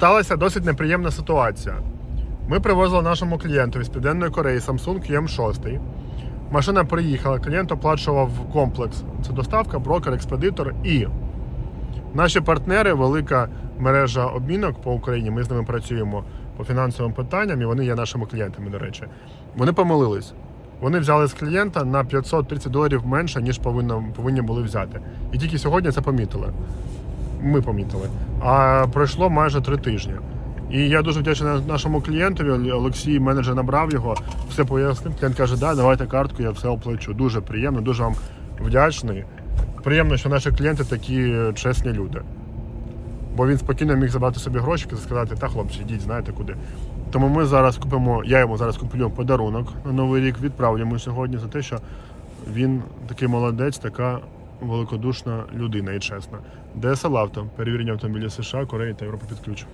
сталася досить неприємна ситуація. Ми привозили нашому клієнтові з Південної Кореї Samsung QM6. Машина приїхала, клієнт оплачував комплекс. Це доставка, брокер, експедитор і наші партнери, велика мережа обмінок по Україні. Ми з ними працюємо по фінансовим питанням, і вони є нашими клієнтами, до речі. Вони помилились. Вони взяли з клієнта на 530 доларів менше, ніж повинні були взяти. І тільки сьогодні це помітили. Ми помітили. А пройшло майже три тижні. І я дуже вдячний нашому клієнтові. Олексій, менеджер, набрав його, все пояснив. Клієнт каже, да, давайте картку, я все оплачу. Дуже приємно, дуже вам вдячний. Приємно, що наші клієнти такі чесні люди. Бо він спокійно міг забрати собі гроші і сказати, та хлопці, йдіть, знаєте куди. Тому ми зараз купимо, я йому зараз куплю подарунок на Новий рік, відправлю йому сьогодні за те, що він такий молодець, така великодушна людина і чесна. ДСЛ авто, перевірення автомобілі США, Кореї та Європи під ключ.